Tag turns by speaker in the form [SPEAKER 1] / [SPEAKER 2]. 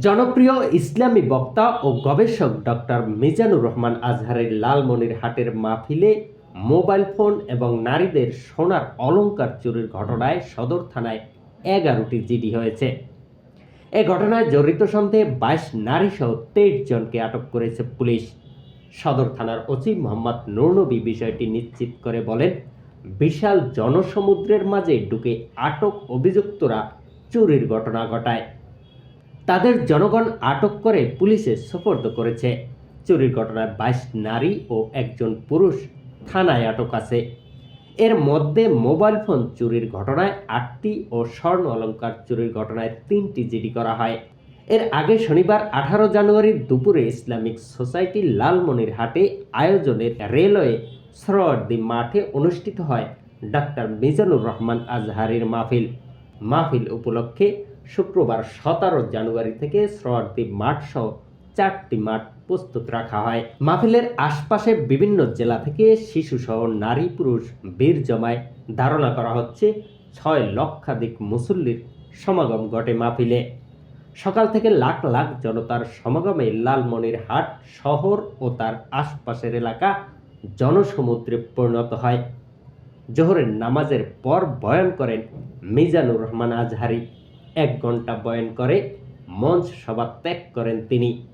[SPEAKER 1] জনপ্রিয় ইসলামী বক্তা ও গবেষক ডক্টর মিজানুর রহমান আজহারের লালমনিরহাটের মাহফিলে মোবাইল ফোন এবং নারীদের সোনার অলঙ্কার চুরির ঘটনায় সদর থানায় এগারোটি জিডি হয়েছে। এ ঘটনায় জড়িত সন্দেহে বাইশ নারী সহ তেইশ জনকে আটক করেছে পুলিশ। সদর থানার ওসি মোহাম্মদ নুরনবী বিষয়টি নিশ্চিত করে বলেন, বিশাল জনসমুদ্রের মাঝে ঢুকে আটক অভিযুক্তরা চুরির ঘটনা ঘটায়। তাদের জনগণ আটক করে পুলিশে সোপর্দ করেছে। চুরির ঘটনায় বাইশ নারী ও একজন পুরুষ থানায় আটক আছে। এর মধ্যে মোবাইল ফোন চুরির ঘটনায় আটটি ও স্বর্ণ অলঙ্কার চুরির ঘটনায় তিনটি জিডি করা হয়। এর আগে শনিবার আঠারো জানুয়ারি দুপুরে ইসলামিক সোসাইটি লালমনিরহাটে আয়োজনের রেলওয়ে সরোয়ার্দি মাঠে অনুষ্ঠিত হয় ডাক্তার মিজানুর রহমান আজহারির মাহফিল। মাহফিল উপলক্ষে শুক্রবার সতেরো জানুয়ারি থেকে সরোয়ার্দি মাঠ সহ চারটি মাঠ প্রস্তুত রাখা হয়। মাহফিলের আশপাশে বিভিন্ন জেলা থেকে শিশুসহ নারী পুরুষ বীর জমায়। ধারণা করা হচ্ছে ছয় লক্ষাধিক মুসল্লির সমাগম ঘটে মাহফিলে। সকাল থেকে লাখ লাখ জনতার সমাগমে লালমনির হাট শহর ও তার আশপাশের এলাকা জনসমুদ্রে পরিণত হয়। জোহরের নামাজের পর বয়ান করেন মিজানুর রহমান আজহারি। এক ঘণ্টা বয়ন করে মঞ্চ সভা ত্যাগ করেন তিনি।